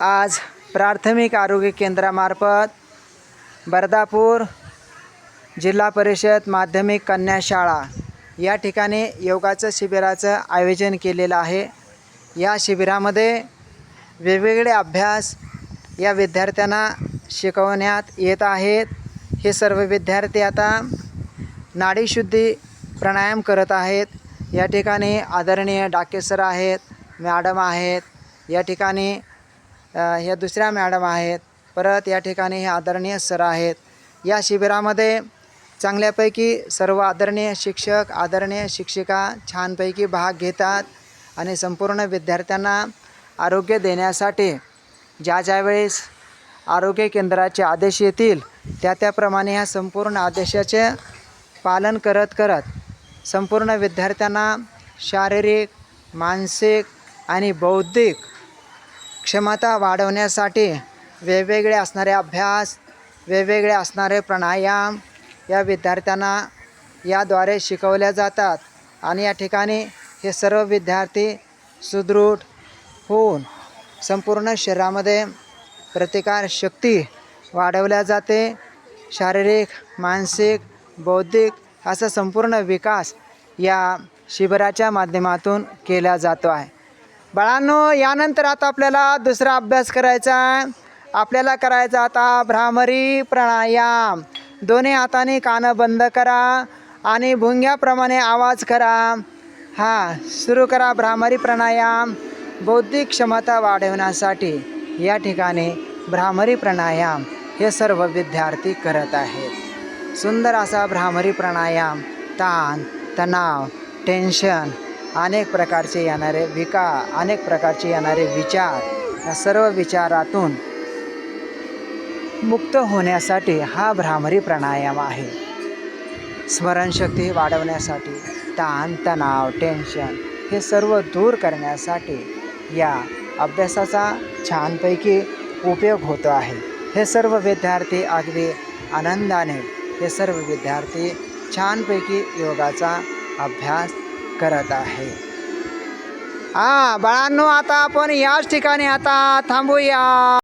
आज प्राथमिक आरोग्य केंद्रामार्फत बर्दापूर जिल्हा परिषद माध्यमिक कन्या शाळा या ठिकाणी योगाचं शिबिराचं आयोजन केलेलं आहे. या शिबिरामध्ये वेगवेगळे अभ्यास या विद्यार्थ्यांना शिकवण्यात येत आहेत. हे सर्व विद्यार्थी आता नाडीशुद्धी प्राणायाम करत आहेत. या ठिकाणी आदरणीय डाके सर आहेत मॅडम आहेत. या ठिकाणी ह्या दुसऱ्या मॅडम आहेत. परत या ठिकाणी हे आदरणीय सर आहेत. या शिबिरामध्ये चांगल्यापैकी सर्व आदरणीय शिक्षक आदरणीय शिक्षिका छानपैकी भाग घेतात आणि संपूर्ण विद्यार्थ्यांना आरोग्य देण्यासाठी ज्या ज्यावेळेस आरोग्य केंद्राचे आदेश येतील त्या त्याप्रमाणे ह्या संपूर्ण आदेशाचे पालन करत करत संपूर्ण विद्यार्थ्यांना शारीरिक मानसिक आणि बौद्धिक क्षमता वाढवण्यासाठी वेगवेगळे असणारे अभ्यास वेगवेगळे असणारे प्राणायाम या विद्यार्थ्यांना याद्वारे शिकवल्या जातात. आणि या ठिकाणी हे सर्व विद्यार्थी सुदृढ होऊन संपूर्ण शरीरामध्ये प्रतिकार शक्ती वाढवल्या जाते. शारीरिक मानसिक बौद्धिक असा संपूर्ण विकास या शिबिराच्या माध्यमातून केला जातो आहे. बाळांनो यानंतर आता आपल्याला दुसरा अभ्यास करायचा आहे. आपल्याला करायचा आता भ्रामरी प्राणायाम. दोन्ही हाताने कानं बंद करा आणि भुंग्याप्रमाणे आवाज करा. हां सुरू करा भ्रामरी प्राणायाम. बौद्धिक क्षमता वाढवण्यासाठी या ठिकाणी भ्रामरी प्राणायाम हे सर्व विद्यार्थी करत आहेत. सुंदर असा भ्रामरी प्राणायाम ताण तणाव टेन्शन अनेक प्रकारचे येणारे विकार अनेक प्रकारचे येणारे विचार या सर्व विचारातून मुक्त होण्यासाठी हा भ्रामरी प्राणायाम आहे. स्मरणशक्ती वाढवण्यासाठी ताण तणाव टेन्शन हे सर्व दूर करण्यासाठी या अभ्यासाचा छानपैकी उपयोग होतो आहे. हे सर्व विद्यार्थी अगदी आनंदाने हे सर्व विद्यार्थी छानपैकी योगाचा अभ्यास करत आहे. हा बाळांनो आता आपण याच ठिकाणी आता थांबूया.